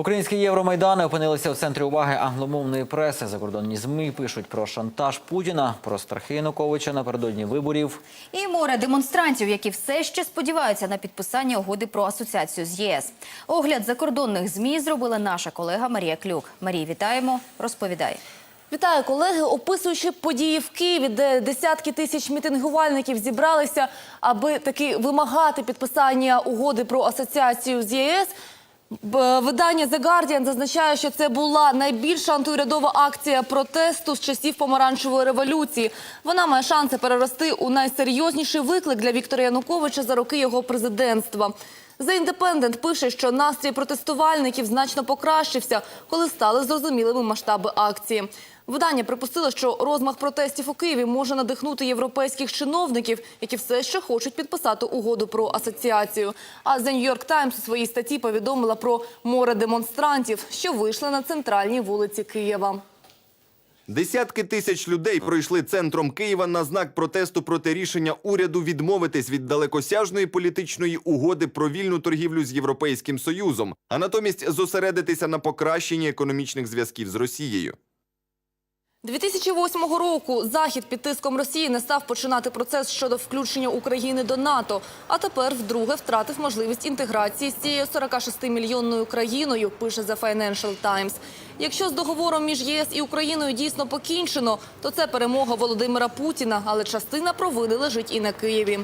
Українські євромайдани опинилися в центрі уваги англомовної преси. Закордонні змі пишуть про шантаж Путіна, про страхи Януковича напередодні виборів. І море демонстрантів, які все ще сподіваються на підписання угоди про асоціацію з ЄС. Огляд закордонних змі зробила наша колега Марія Клюк. Марія, вітаємо. Розповідай. Вітаю колеги. Описуючи події в Києві, де десятки тисяч мітингувальників зібралися, аби таки вимагати підписання угоди про асоціацію з ЄС. Видання The Guardian зазначає, що це була найбільша антиурядова акція протесту з часів помаранчевої революції. Вона має шанси перерости у найсерйозніший виклик для Віктора Януковича за роки його президентства. The Independent пише, що настрій протестувальників значно покращився, коли стали зрозумілими масштаби акції. Видання припустило, що розмах протестів у Києві може надихнути європейських чиновників, які все ще хочуть підписати угоду про асоціацію. А The New York Times у своїй статті повідомила про море демонстрантів, що вийшли на центральній вулиці Києва. Десятки тисяч людей пройшли центром Києва на знак протесту проти рішення уряду відмовитись від далекосяжної політичної угоди про вільну торгівлю з Європейським Союзом, а натомість зосередитися на покращенні економічних зв'язків з Росією. 2008 року Захід під тиском Росії не став починати процес щодо включення України до НАТО, а тепер вдруге втратив можливість інтеграції з цією 46-мільйонною країною, пише The Financial Times. Якщо з договором між ЄС і Україною дійсно покінчено, то це перемога Володимира Путіна, але частина провини лежить і на Києві.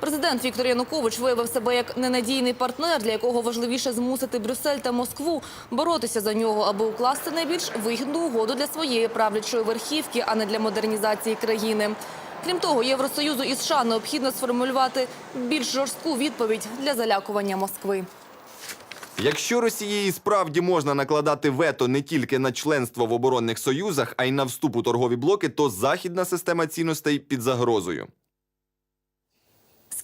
Президент Віктор Янукович виявив себе як ненадійний партнер, для якого важливіше змусити Брюссель та Москву боротися за нього, аби укласти найбільш вигідну угоду для своєї правлячої верхівки, а не для модернізації країни. Крім того, Євросоюзу і США необхідно сформулювати більш жорстку відповідь для залякування Москви. Якщо Росієї справді можна накладати вето не тільки на членство в оборонних союзах, а й на вступ у торгові блоки, то західна система цінностей під загрозою.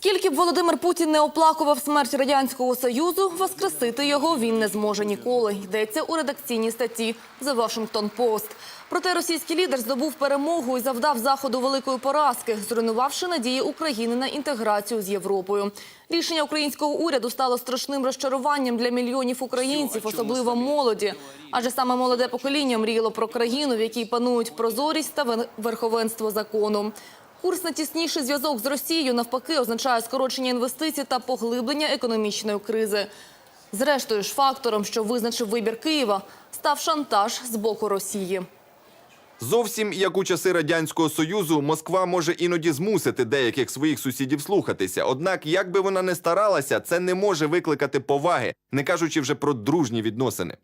Скільки б Володимир Путін не оплакував смерть радянського союзу, воскресити його він не зможе ніколи. Йдеться у редакційній статті The Washington Post. Проте російський лідер здобув перемогу і завдав заходу великої поразки, зруйнувавши надії України на інтеграцію з Європою. Рішення українського уряду стало страшним розчаруванням для мільйонів українців, особливо молоді. Адже саме молоде покоління мріяло про країну, в якій панують прозорість та вен- верховенство закону. Курс на тісніший зв'язок з Росією навпаки означає скорочення інвестицій та поглиблення економічної кризи. Зрештою ж фактором, що визначив вибір Києва, став шантаж з боку Росії. Зовсім як у часи радянського союзу, Москва може іноді змусити деяких своїх сусідів слухатися. Однак, як би вона не старалася, це не може викликати поваги, не кажучи вже про дружні відносини.